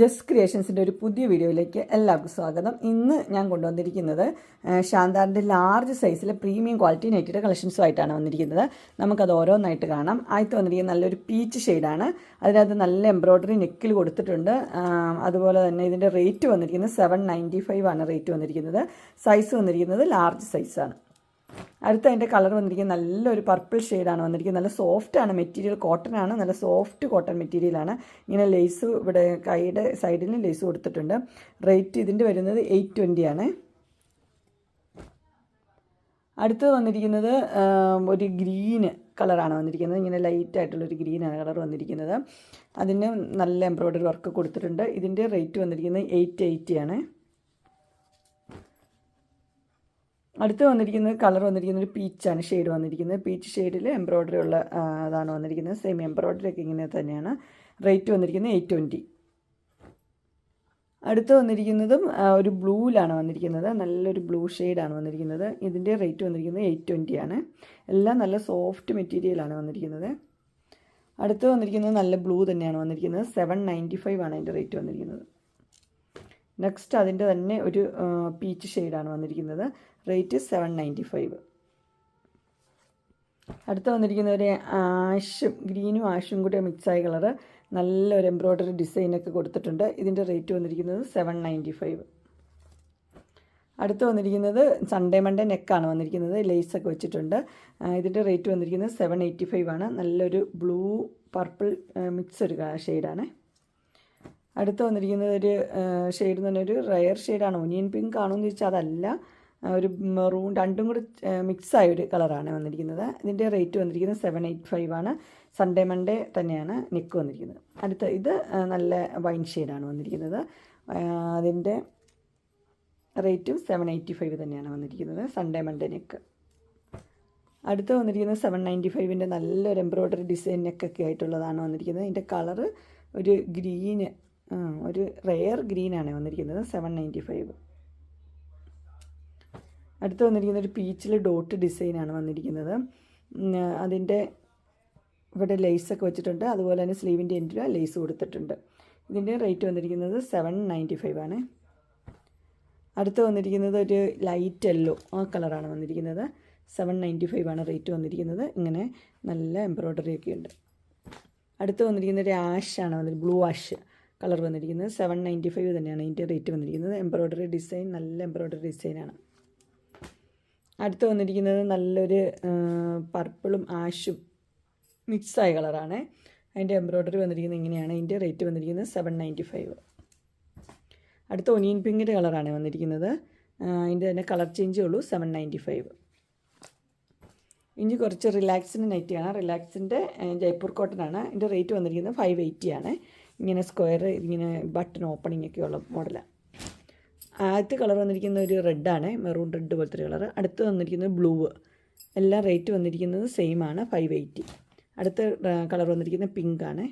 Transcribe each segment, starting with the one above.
Just ക്രിയേഷൻസിന്റെ ഒരു പുതിയ വീഡിയോയിലേക്ക് എല്ലാവർക്കും സ്വാഗതം. ഇന്ന് ഞാൻ കൊണ്ടുവന്നിരിക്കുന്നത് ശാന്താറിന്റെ ലാർജ് സൈസിലെ പ്രീമിയം ക്വാളിറ്റി നെറ്റിയുടെ കളക്ഷൻസുമായിട്ടാണ് വന്നിരിക്കുന്നത്. നമുക്കത് ഓരോന്നായിട്ട് കാണാം. ആദ്യത്തെ വന്നിരിക്കുന്ന നല്ലൊരു പീച്ച് ഷെയ്ഡാണ് അതിനകത്ത് നല്ല എംബ്രോയ്ഡറി നെക്കിൽ കൊടുത്തിട്ടുണ്ട്. അതുപോലെ തന്നെ ഇതിന്റെ റേറ്റ് വന്നിരിക്കുന്നത് സെവൻ നയന്റി ഫൈവ് ആണ് റേറ്റ് വന്നിരിക്കുന്നത്. സൈസ് വന്നിരിക്കുന്നത് ലാർജ് സൈസാണ് അടുത്ത അതിന്റെ കളർ വന്നിരിക്കുന്നത് നല്ലൊരു പർപ്പിൾ ഷെയ്ഡാണ് വന്നിരിക്കുന്നത്. നല്ല സോഫ്റ്റ് ആണ്. മെറ്റീരിയൽ കോട്ടൺ ആണ്. നല്ല സോഫ്റ്റ് കോട്ടൺ മെറ്റീരിയലാണ് ഇങ്ങനെ ലേസ് ഇവിടെ കൈയുടെ സൈഡിലും ലേസ് കൊടുത്തിട്ടുണ്ട്. റേറ്റ് ഇതിന്റെ വരുന്നത് എയ്റ്റ് ട്വന്റി ആണ്. അടുത്തത് വന്നിരിക്കുന്നത് ഒരു ഗ്രീന് കളറാണ് വന്നിരിക്കുന്നത്. ഇങ്ങനെ ലൈറ്റ് ആയിട്ടുള്ളൊരു ഗ്രീനാണ് കളർ വന്നിരിക്കുന്നത്. അതിന് നല്ല എംബ്രോയ്ഡറി വർക്ക് കൊടുത്തിട്ടുണ്ട്. ഇതിന്റെ റേറ്റ് വന്നിരിക്കുന്നത് എയ്റ്റ് എയ്റ്റി ആണ്. അടുത്ത് വന്നിരിക്കുന്നത് കളർ വന്നിരിക്കുന്നത് ഒരു പീച്ചാണ് ഷെയ്ഡ് വന്നിരിക്കുന്നത്. പീച്ച് ഷെയ്ഡിൽ എംബ്രോയ്ഡറി ഉള്ള അതാണ് വന്നിരിക്കുന്നത്. സെയിം എംബ്രോയ്ഡറി ഒക്കെ ഇങ്ങനെ തന്നെയാണ്. റേറ്റ് വന്നിരിക്കുന്നത് എയ്റ്റ് ട്വന്റി അടുത്ത് വന്നിരിക്കുന്നതും ഒരു ബ്ലൂവിലാണ് വന്നിരിക്കുന്നത്. നല്ലൊരു ബ്ലൂ ഷെയ്ഡാണ് വന്നിരിക്കുന്നത്. ഇതിന്റെ റേറ്റ് വന്നിരിക്കുന്നത് എയ്റ്റ് ട്വന്റി ആണ്. എല്ലാം നല്ല സോഫ്റ്റ് മെറ്റീരിയലാണ് വന്നിരിക്കുന്നത്. അടുത്ത് വന്നിരിക്കുന്നത് നല്ല ബ്ലൂ തന്നെയാണ് വന്നിരിക്കുന്നത്. സെവൻ നയന്റി ഫൈവ് ആണ് അതിന്റെ റേറ്റ് വന്നിരിക്കുന്നത്. നെക്സ്റ്റ് അതിന്റെ തന്നെ ഒരു പീച്ച് ഷെയ്ഡാണ് വന്നിരിക്കുന്നത്. റേറ്റ് സെവൻ നയന്റി ഫൈവ് അടുത്ത് വന്നിരിക്കുന്ന ഒരു ആഷും ഗ്രീനും ആഷും കൂടി മിക്സായ കളറ് നല്ലൊരു എംബ്രോയ്ഡറി ഡിസൈനൊക്കെ കൊടുത്തിട്ടുണ്ട്. ഇതിന്റെ റേറ്റ് വന്നിരിക്കുന്നത് സെവൻ നയന്റി ഫൈവ് അടുത്ത് വന്നിരിക്കുന്നത് സൺഡേ മൺഡേ നെക്കാണ് വന്നിരിക്കുന്നത്. ലേസൊക്കെ വെച്ചിട്ടുണ്ട്. ഇതിന്റെ റേറ്റ് വന്നിരിക്കുന്നത് സെവൻ എയ്റ്റി ഫൈവ് ആണ്. നല്ലൊരു ബ്ലൂ പർപ്പിൾ മിക്സ് ഒരു ഷെയ്ഡാണ് അടുത്ത് വന്നിരിക്കുന്നത് ഒരു ഷെയ്ഡ് എന്ന് പറഞ്ഞൊരു റയർ ഷെയ്ഡാണ് ഒനിയൻ പിങ്ക് ആണോ എന്ന് ചോദിച്ചാൽ അതല്ല. ഒരു മെറൂൺ രണ്ടും കൂടി മിക്സായ ഒരു കളറാണ് വന്നിരിക്കുന്നത്. ഇതിന്റെ റേറ്റ് വന്നിരിക്കുന്നത് സെവൻ എയ്റ്റ് ഫൈവ് ആണ്. സൺഡേ മൺഡേ തന്നെയാണ് നിക്ക് വന്നിരിക്കുന്നത്. അടുത്ത ഇത് നല്ല വൈൻ ഷെയ്ഡാണ് വന്നിരിക്കുന്നത്. അതിന്റെ റേറ്റും സെവൻ എയ്റ്റി ഫൈവ് തന്നെയാണ് വന്നിരിക്കുന്നത്. സൺഡേ മൺഡേ നെക്ക് അടുത്ത് വന്നിരിക്കുന്നത് സെവൻ നയന്റി ഫൈവിന്റെ നല്ലൊരു എംബ്രോയ്ഡറി ഡിസൈൻ നെക്കൊക്കെ ആയിട്ടുള്ളതാണ് വന്നിരിക്കുന്നത്. ഇതിന്റെ കളറ് ഒരു ഗ്രീന് ഒരു റെയർ ഗ്രീനാണ് വന്നിരിക്കുന്നത് സെവൻ നയന്റി ഫൈവ് അടുത്ത് വന്നിരിക്കുന്ന ഒരു പീച്ചിൽ ഡോട്ട് ഡിസൈനാണ് വന്നിരിക്കുന്നത്. അതിന്റെ ഇവിടെ ലേസൊക്കെ വെച്ചിട്ടുണ്ട്. അതുപോലെ തന്നെ സ്ലീവിന്റെ എൻഡിൽ ലേസ് കൊടുത്തിട്ടുണ്ട്. ഇതിന്റെ റേറ്റ് വന്നിരിക്കുന്നത് സെവൻ നയന്റി ഫൈവ് ആണ്. അടുത്ത് വന്നിരിക്കുന്നത് ഒരു ലൈറ്റ് യെല്ലോ ആ കളറാണ് വന്നിരിക്കുന്നത്. സെവൻ നയന്റി ഫൈവ് ആണ് റേറ്റ് വന്നിരിക്കുന്നത്. ഇങ്ങനെ നല്ല എംബ്രോയ്ഡറി ഒക്കെ ഉണ്ട്. അടുത്ത് വന്നിരിക്കുന്ന ഒരു ആഷാണ് വന്നിട്ട് ബ്ലൂ ആഷ് കളർ വന്നിരിക്കുന്നത് സെവൻ നയന്റി ഫൈവ് തന്നെയാണ്. ഇതിന്റെ റേറ്റ് വന്നിരിക്കുന്നത്. എംബ്രോയ്ഡറി ഡിസൈൻ നല്ല എംബ്രോയ്ഡറി ഡിസൈനാണ് അടുത്ത് വന്നിരിക്കുന്നത് നല്ലൊരു പർപ്പിളും ആഷും മിക്സായ കളറാണ് അതിന്റെ എംബ്രോയ്ഡറി വന്നിരിക്കുന്നത് ഇങ്ങനെയാണ്. ഇതിന്റെ റേറ്റ് വന്നിരിക്കുന്നത് സെവൻ നയന്റി ഫൈവ് അടുത്ത ഒനിയൻ പിങ്കിന്റെ കളറാണ് വന്നിരിക്കുന്നത്. അതിന്റെ തന്നെ കളർ ചേഞ്ചേ ഉള്ളൂ സെവൻ നയന്റി ഫൈവ് ഇനി കുറച്ച് റിലാക്സിന്റെ നൈറ്റിയാണ് റിലാക്സിന്റെ ജയ്പൂർ കോട്ടനാണ് ഇതിന്റെ റേറ്റ് വന്നിരിക്കുന്നത് ഫൈവ് എയ്റ്റി ആണ്. ഇങ്ങനെ സ്ക്വയർ ഇങ്ങനെ ബട്ടൺ ഓപ്പണിംഗ് ഉള്ള മോഡലാണ് ആദ്യത്തെ കളർ വന്നിരിക്കുന്ന ഒരു റെഡാണ് മെറൂൺ റെഡ് പോലത്തെ ഒരു കളർ. അടുത്ത് വന്നിരിക്കുന്നത് ബ്ലൂ. എല്ലാ റേറ്റ് വന്നിരിക്കുന്നത് സെയിം ആണ് ഫൈവ് എയ്റ്റി അടുത്ത കളർ വന്നിരിക്കുന്നത് പിങ്ക് ആണ്.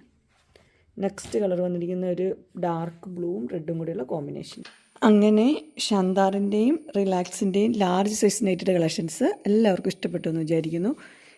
നെക്സ്റ്റ് കളർ വന്നിരിക്കുന്ന ഒരു ഡാർക്ക് ബ്ലൂവും റെഡും കൂടിയുള്ള കോമ്പിനേഷൻ അങ്ങനെ ഷാന്താറിന്റെയും റിലാക്സിന്റെയും ലാർജ് സൈസ് കളക്ഷൻസ് എല്ലാവർക്കും ഇഷ്ടപ്പെട്ടു എന്ന് വിചാരിക്കുന്നു.